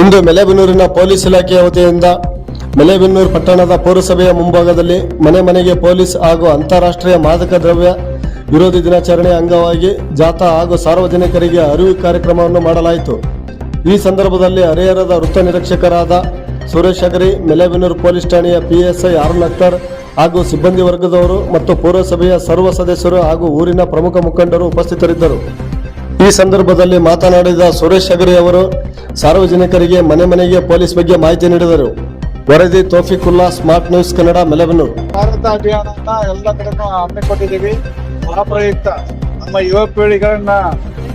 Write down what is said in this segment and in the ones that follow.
ಇಂದು ಮೆಲೆಬೆನ್ನೂರಿನ police ಇಲಾಖೆಯ ವತಿಯಿಂದ ಮೆಲೆಬೆನ್ನೂರು ಪಟ್ಟಣದ ಪೌರಸಭೆಯ ಮುಂಭಾಗದಲ್ಲಿ ಮನೆ ಮನೆಗೆ ಪೊಲೀಸ್ ಹಾಗೂ ಅಂತಾರಾಷ್ಟ್ರೀಯ ಮಾದಕ ದ್ರವ್ಯ ವಿರೋಧಿ ದಿನಾಚರಣೆ ಅಂಗವಾಗಿ ಜಾಥಾ ಹಾಗೂ ಸಾರ್ವಜನಿಕರಿಗೆ ಅರಿವು ಕಾರ್ಯಕ್ರಮವನ್ನು ಮಾಡಲಾಯಿತು. ಈ ಸಂದರ್ಭದಲ್ಲಿ ಹರಿಹರದ ವೃತ್ತ ನಿರೀಕ್ಷಕರಾದ ಸುರೇಶ್ ಅಗರಿ, ಮೆಲೆಬೆನ್ನೂರು ಪೊಲೀಸ್ ಠಾಣೆಯ ಪಿಎಸ್ಐ ಅರುಣ್ ಅಖ್ತರ್ ಹಾಗೂ ಸಿಬ್ಬಂದಿ ವರ್ಗದವರು ಮತ್ತು ಪೌರಸಭೆಯ ಸರ್ವ ಸದಸ್ಯರು ಹಾಗೂ ಊರಿನ ಪ್ರಮುಖ ಮುಖಂಡರು ಉಪಸ್ಥಿತರಿದ್ದರು. ಈ ಸಂದರ್ಭದಲ್ಲಿ ಮಾತನಾಡಿದ ಸುರೇಶ್ ಹೆಗರಿ ಅವರು, ಸಾರ್ವಜನಿಕರಿಗೆ ಮನೆ ಮನೆಗೆ ಪೊಲೀಸ್ ಬಗ್ಗೆ ಮಾಹಿತಿ ನೀಡಿದರು. ವರದಿ ತೋಫಿಕುಲ್ಲಾ ಸ್ಮಾರ್ಟ್ ನ್ಯೂಸ್ ಕನ್ನಡ ಮೆಲಬನೂರು ಭಾರತ ಅಭಿಯಾನ ಎಲ್ಲ ಕಡೆನೂ ಹಮ್ಮಿಕೊಂಡಿದ್ದೀವಿ ಆ ನಮ್ಮ ಯುವ ಪೀಳಿಗೆಗಳನ್ನ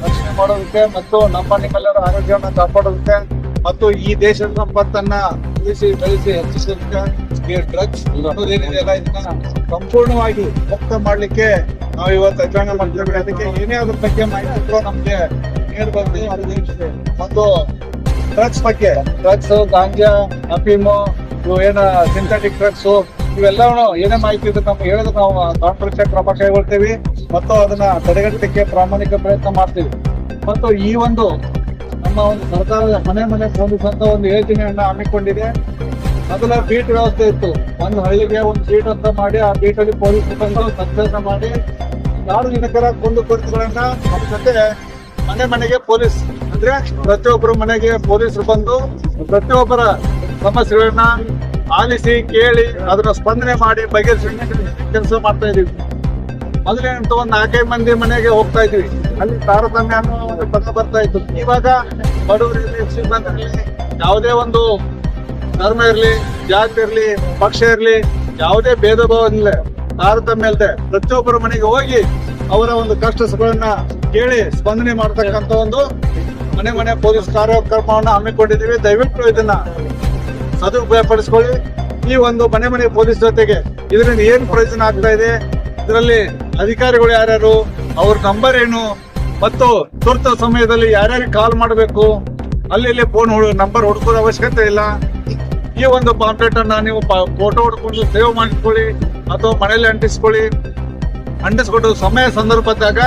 ರಕ್ಷಣೆ ಮಾಡೋದಕ್ಕೆ ಮತ್ತು ನಮ್ಮ ನಿಮ್ಮೆಲ್ಲರ ಆರೋಗ್ಯವನ್ನು ಕಾಪಾಡೋದಕ್ಕೆ ಮತ್ತು ಈ ದೇಶದ ಸಂಪತ್ತನ್ನ ಉಳಿಸಿ, ಬೆಳೆಸಿ, ಹೆಚ್ಚಿಸಲಿಕ್ಕೆ ಡ್ರಗ್ಸ್ ಅನ್ನೋದೇನಿದೆಯಲ್ಲ ಇದನ್ನ ಸಂಪೂರ್ಣವಾಗಿ ಮುಕ್ತ ಮಾಡ್ಲಿಕ್ಕೆ ನಾವು ಇವತ್ತು ಅಧ್ಯಯನ ಮಾಡ್ತೇವೆ. ಅದಕ್ಕೆ ಏನೇ ಅದ್ರ ಬಗ್ಗೆ ಮಾಹಿತಿ ನಮ್ಗೆ ನೀಡಬೇಕು ಮತ್ತು ಡ್ರಗ್ಸ್ ಬಗ್ಗೆ ಡ್ರಗ್ಸ್ ಗಾಂಜಾ, ಅಫೀಮು, ಇವು ಏನ ಸಿಂಥೆಟಿಕ್ ಡ್ರಗ್ಸ್ ಇವೆಲ್ಲವನ್ನು ಏನೇ ಮಾಹಿತಿ ಇದ್ರೆ ನಮ್ಗೆ ಹೇಳಿದ್ರೆ ನಾವು ಕಾನ್ಫರೆನ್ಸ್ ಕ್ರಮ ಕೈಗೊಳ್ತೇವೆ. ಮತ್ತು ಅದನ್ನ ತಡೆಗಟ್ಟಲಿಕ್ಕೆ ಪ್ರಾಮಾಣಿಕ ಪ್ರಯತ್ನ ಮಾಡ್ತೀವಿ. ಮತ್ತು ಈ ಒಂದು ನಮ್ಮ ಒಂದು ಸರ್ಕಾರದ ಮನೆ ಮನೆ ಅಂತ ಒಂದು ಯೋಜನೆಯನ್ನ ಹಮ್ಮಿಕೊಂಡಿದೆ. ಮೊದಲ ಬೀಟ್ ವ್ಯವಸ್ಥೆ ಇತ್ತು. ಒಂದು ಹಳ್ಳಿಗೆ ಒಂದು ಬೀಟ್ ಅಂತ ಮಾಡಿ ಆ ಬೀಟ್ ಅಲ್ಲಿ ಪೊಲೀಸ್ ಬಂದು ಸಂಚಲನ ಮಾಡಿ ಸಾರ್ವಜನಿಕರ ಕುಂದು ಕೊರತೆಗಳನ್ನ ಜೊತೆ ಮನೆ ಮನೆಗೆ ಪೊಲೀಸ್ ಅಂದ್ರೆ ಪ್ರತಿಯೊಬ್ಬರ ಮನೆಗೆ ಪೊಲೀಸರು ಬಂದು ಪ್ರತಿಯೊಬ್ಬರ ಸಮಸ್ಯೆಗಳನ್ನ ಆಲಿಸಿ, ಕೇಳಿ, ಅದನ್ನ ಸ್ಪಂದನೆ ಮಾಡಿ, ಬಗೆಹರಿಸಿ, ಕೆಲಸ ಮಾಡ್ತಾ ಇದೀವಿ. ಮೊದಲೇನಂತ ಒಂದು ನಾಲ್ಕೈದು ಮಂದಿ ಮನೆಗೆ ಹೋಗ್ತಾ ಇದ್ವಿ. ಅಲ್ಲಿ ತಾರತಮ್ಯ ಅನ್ನೋ ಒಂದು ಪದ ಬರ್ತಾ ಇತ್ತು. ಇವಾಗ ಬಡವರಿರಲಿ ಸಿಬ್ಬಂದಿರಲಿ ಯಾವುದೇ ಒಂದು ಧರ್ಮ ಇರಲಿ, ಜಾತಿ ಇರಲಿ, ಪಕ್ಷ ಇರಲಿ, ಯಾವುದೇ ಭೇದ ಭಾವ ಇಲ್ಲ ತಾರತಮ್ಯ ಇಲ್ಲದೆ ಪ್ರತಿಯೊಬ್ಬರ ಮನೆಗೆ ಹೋಗಿ ಅವರ ಒಂದು ಕಷ್ಟ ಸುಖಗಳನ್ನ ಕೇಳಿ ಸ್ಪಂದನೆ ಮಾಡತಕ್ಕಂತ ಒಂದು ಮನೆ ಮನೆ ಪೊಲೀಸ್ ಕಾರ್ಯಕ್ರಮವನ್ನು ಹಮ್ಮಿಕೊಂಡಿದ್ದೀವಿ. ದಯವಿಟ್ಟು ಇದನ್ನ ಸದುಪಯೋಗಪಡಿಸ್ಕೊಳ್ಳಿ. ಈ ಒಂದು ಮನೆ ಮನೆ ಪೊಲೀಸ್ ಜೊತೆಗೆ ಇದರಿಂದ ಏನು ಪ್ರಯೋಜನ ಆಗ್ತಾ ಇದೆ? ಇದರಲ್ಲಿ ಅಧಿಕಾರಿಗಳು ಯಾರ್ಯಾರು, ಅವ್ರ ನಂಬರ್ ಏನು, ಮತ್ತು ತುರ್ತು ಸಮಯದಲ್ಲಿ ಯಾರ್ಯಾರಿಗೆ ಕಾಲ್ ಮಾಡಬೇಕು, ಅಲ್ಲಿ ಫೋನ್ ನಂಬರ್ ಹುಡುಕೋದ ಅವಶ್ಯಕತೆ ಇಲ್ಲ. ಈ ಒಂದು ಪಾಂಪ್ಲೆಟ್ ಅನ್ನ ನೀವು ಫೋಟೋ ಹೊಡ್ಕೊಂಡು ಸೇವ್ ಮಾಡಿಸ್ಕೊಳ್ಳಿ, ಅಥವಾ ಮನೆಯಲ್ಲಿ ಅಂಟಿಸ್ಕೊಳ್ಳಿ. ಅಂಟಿಸ್ಕೊಂಡು ಸಮಯ ಸಂದರ್ಭದಾಗ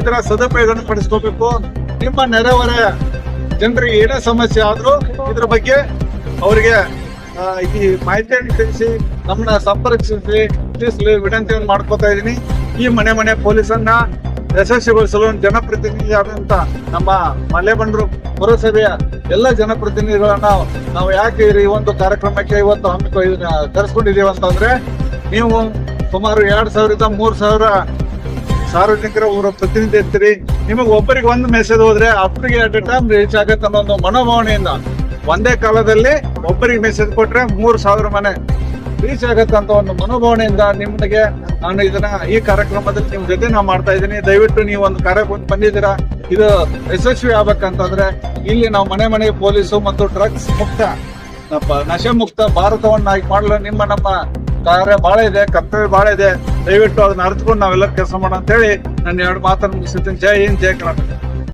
ಇದರ ಸದುಪಯೋಗ ಪಡಿಸ್ಕೋಬೇಕು. ನಿಮ್ಮ ನೆರೆಹೊರೆ ಜನರಿಗೆ ಏನೇ ಸಮಸ್ಯೆ ಆದ್ರೂ ಇದ್ರ ಬಗ್ಗೆ ಅವರಿಗೆ ಈ ಮಾಹಿತಿಯನ್ನು ತಿಳಿಸಿ, ನಮ್ಮನ್ನ ಸಂಪರ್ಕಿಸಿ ವಿನಂತಿಯನ್ನು ಮಾಡ್ಕೋತಾ ಇದೀನಿ ಈ ಮನೆ ಮನೆ ಪೊಲೀಸನ್ನ ಯಶಸ್ವಿಗೊಳಿಸಲು ಜನಪ್ರತಿನಿಧಿಯಾದಂತ ನಮ್ಮ ಮಲೆಬಂಡರು ಪುರಸಭೆಯ ಎಲ್ಲ ಜನಪ್ರತಿನಿಧಿಗಳನ್ನ ನಾವು ಯಾಕೆ ಈ ಒಂದು ಕಾರ್ಯಕ್ರಮಕ್ಕೆ ಇವತ್ತು ಹಮ್ಮಿಕೊ ಕರೆಸ್ಕೊಂಡಿದ್ದೀವಿ ಅಂತಂದ್ರೆ ನೀವು ಸುಮಾರು ಎರಡ್ ಸಾವಿರದ ಮೂರ್ ಸಾವಿರ ಸಾರ್ವಜನಿಕರ ಊರ ಪ್ರತಿನಿಧಿ ಇರ್ತೀರಿ. ನಿಮಗೆ ಒಬ್ಬರಿಗೆ ಒಂದು ಮೆಸೇಜ್ ಹೋದ್ರೆ ಅಪ್ಪರಿಗೆ ಅಟ್ ಟೈಮ್ ರೀಚ್ ಆಗತ್ತೆ ಅನ್ನೋ ಒಂದು ಮನೋಭಾವನೆಯಿಂದ ಒಂದೇ ಕಾಲದಲ್ಲಿ ಒಬ್ಬರಿಗೆ ಮೆಸೇಜ್ ಕೊಟ್ರೆ ಮೂರು ಸಾವಿರ ಮನೆ ರೀಚ್ ಆಗತ್ತೆ ಅಂತ ಒಂದು ಮನೋಭಾವನೆಯಿಂದ ನಿಮಗೆ ನಾನು ಇದನ್ನ ಈ ಕಾರ್ಯಕ್ರಮದಲ್ಲಿ ನಿಮ್ ಜೊತೆ ನಾವು ಮಾಡ್ತಾ ಇದ್ದೀನಿ. ದಯವಿಟ್ಟು ನೀವು ಒಂದು ಕಾರ್ಯಕ್ರಮ ಬಂದಿದ್ದೀರಾ? ಇದು ಯಶಸ್ವಿ ಆಗ್ಬೇಕಂತಂದ್ರೆ ಇಲ್ಲಿ ನಾವು ಮನೆ ಮನೆ ಪೊಲೀಸು ಮತ್ತು ಡ್ರಗ್ಸ್ ಮುಕ್ತ ನಶೆ ಮುಕ್ತ ಭಾರತವನ್ನಾಗಿ ಮಾಡಲು ನಿಮ್ಮ ನಮ್ಮ ಕಾರ್ಯ ಬಹಳ ಇದೆ, ಕರ್ತವ್ಯ ಬಹಳ ಇದೆ. ದಯವಿಟ್ಟು ಅದನ್ನ ಅರ್ಥಕೊಂಡು ನಾವೆಲ್ಲರೂ ಕೆಲಸ ಮಾಡೋಣ ಅಂತ ಹೇಳಿ ನನ್ನ ಎರಡು ಮಾತನ್ನು ಮುಗಿಸುತ್ತೀನಿ ಜೈ ಹಿಂದ್, ಜೈ ಕರ್ನಾಟಕ.